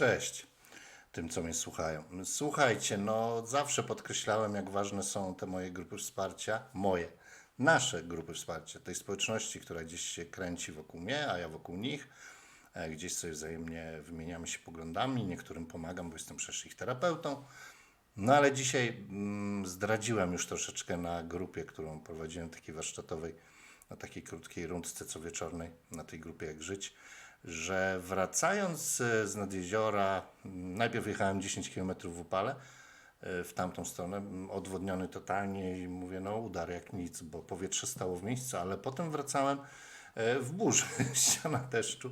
Cześć tym, co mnie słuchają. Słuchajcie, no zawsze podkreślałem, jak ważne są te moje grupy wsparcia, moje, nasze grupy wsparcia, tej społeczności, która gdzieś się kręci wokół mnie, a ja wokół nich. E, Gdzieś sobie wzajemnie wymieniamy się poglądami, niektórym pomagam, bo jestem przecież ich terapeutą. No ale dzisiaj mm, zdradziłem już troszeczkę na grupie, którą prowadziłem takiej warsztatowej, na takiej krótkiej rundce co wieczornej, na tej grupie Jak Żyć, że wracając e, z nad jeziora, m, najpierw jechałem 10 km w upale, e, w tamtą stronę, m, odwodniony totalnie i mówię, no udar jak nic, bo powietrze stało w miejscu, ale potem wracałem e, w burzy, ściana deszczu,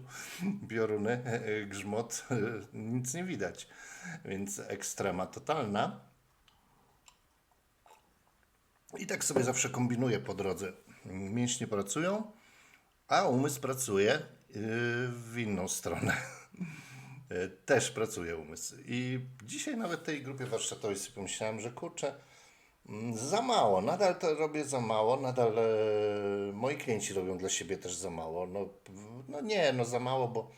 pioruny, e, grzmot, nic nie widać, więc ekstrema totalna. I tak sobie zawsze kombinuję po drodze. Mięśnie pracują, a umysł pracuje w inną stronę. Yy, Też pracuje umysł. I dzisiaj nawet tej grupie warsztatowej sobie pomyślałem, że kurczę, mm, za mało, nadal to robię za mało, nadal e, moi klienci robią dla siebie też za mało. No, no nie, no za mało, bo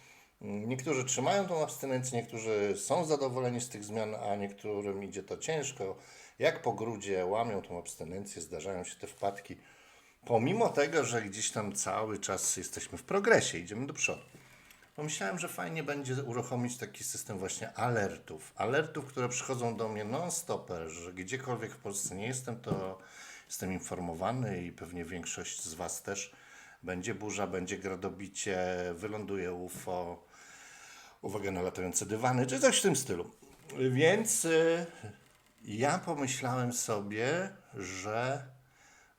mm, niektórzy trzymają tą abstynencję, niektórzy są zadowoleni z tych zmian, a niektórym idzie to ciężko. Jak po grudzie łamią tą abstynencję, zdarzają się te wpadki. Pomimo tego, że gdzieś tam cały czas jesteśmy w progresie, idziemy do przodu. Pomyślałem, że fajnie będzie uruchomić taki system właśnie alertów. Alertów, które przychodzą do mnie non-stop, że gdziekolwiek w Polsce nie jestem, to jestem informowany i pewnie większość z Was też. Będzie burza, będzie gradobicie, wyląduje UFO, uwaga na latające dywany, czy coś w tym stylu. Więc y, ja pomyślałem sobie, że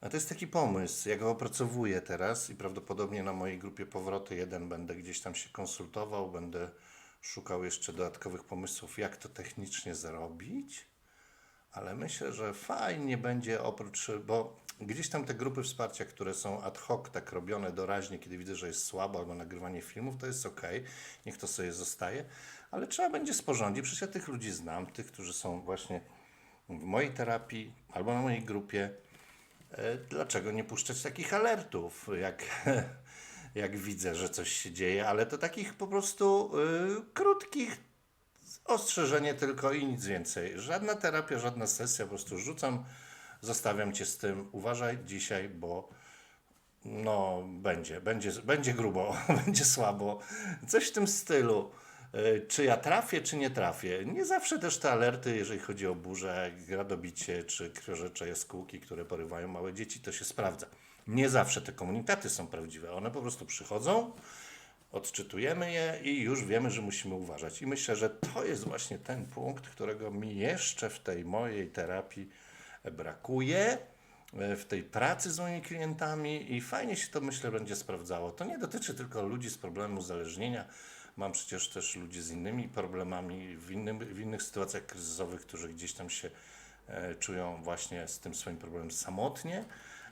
a to jest taki pomysł, ja go opracowuję teraz i prawdopodobnie na mojej grupie Powroty 1 będę gdzieś tam się konsultował, będę szukał jeszcze dodatkowych pomysłów, jak to technicznie zrobić, ale myślę, że fajnie będzie oprócz, bo gdzieś tam te grupy wsparcia, które są ad hoc, tak robione doraźnie, kiedy widzę, że jest słabo albo nagrywanie filmów, to jest ok, niech to sobie zostaje, ale trzeba będzie sporządzić, przecież ja tych ludzi znam, tych, którzy są właśnie w mojej terapii albo na mojej grupie, Dlaczego nie puszczać takich alertów, jak, jak widzę, że coś się dzieje, ale to takich po prostu y, krótkich, ostrzeżenie tylko i nic więcej. Żadna terapia, żadna sesja, po prostu rzucam, zostawiam cię z tym. Uważaj dzisiaj, bo no będzie, będzie, będzie grubo, będzie słabo. Coś w tym stylu. Y, Czy ja trafię, czy nie trafię? Nie zawsze też te alerty, jeżeli chodzi o burzę, gradobicie, czy krwiożercze jaskółki, które porywają małe dzieci, to się sprawdza. Nie zawsze te komunikaty są prawdziwe. One po prostu przychodzą, odczytujemy je i już wiemy, że musimy uważać. I myślę, że to jest właśnie ten punkt, którego mi jeszcze w tej mojej terapii brakuje, e, w tej pracy z moimi klientami i fajnie się to myślę będzie sprawdzało. To nie dotyczy tylko ludzi z problemem uzależnienia. Mam przecież też ludzi z innymi problemami, w, innym, w innych sytuacjach kryzysowych, którzy gdzieś tam się e, czują właśnie z tym swoim problemem samotnie,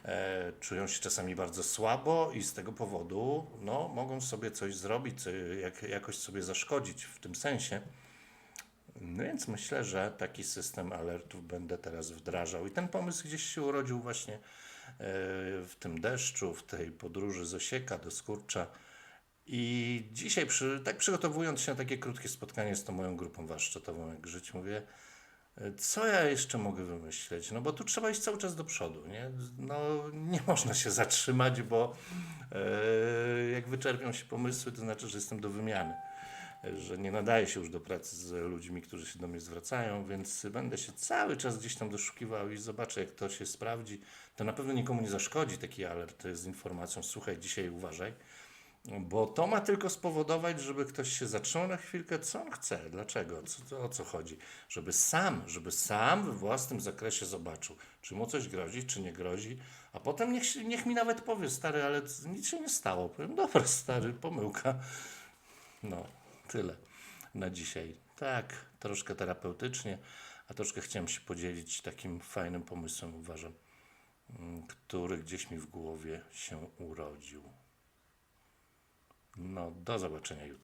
e, czują się czasami bardzo słabo i z tego powodu no, mogą sobie coś zrobić, jak, jakoś sobie zaszkodzić w tym sensie. No więc myślę, że taki system alertów będę teraz wdrażał. I ten pomysł gdzieś się urodził właśnie e, w tym deszczu, w tej podróży z Osieka do Skurcza. I dzisiaj, przy, tak przygotowując się na takie krótkie spotkanie z tą moją grupą warsztatową, jak żyć, mówię, co ja jeszcze mogę wymyśleć? No bo tu trzeba iść cały czas do przodu, nie? No nie można się zatrzymać, bo e, jak wyczerpią się pomysły, to znaczy, że jestem do wymiany że nie nadaje się już do pracy z ludźmi, którzy się do mnie zwracają, więc będę się cały czas gdzieś tam doszukiwał i zobaczę, jak to się sprawdzi. To na pewno nikomu nie zaszkodzi taki alert z informacją, słuchaj, dzisiaj uważaj, bo to ma tylko spowodować, żeby ktoś się zatrzymał na chwilkę, co on chce, dlaczego, co, o co chodzi, żeby sam, żeby sam we własnym zakresie zobaczył, czy mu coś grozi, czy nie grozi, a potem niech, niech mi nawet powie, stary, ale nic się nie stało. Powiem, dobra, stary, pomyłka. No, tyle na dzisiaj. Tak, troszkę terapeutycznie, a troszkę chciałem się podzielić takim fajnym pomysłem, uważam, mm, który gdzieś mi w głowie się urodził. No, do zobaczenia jutro.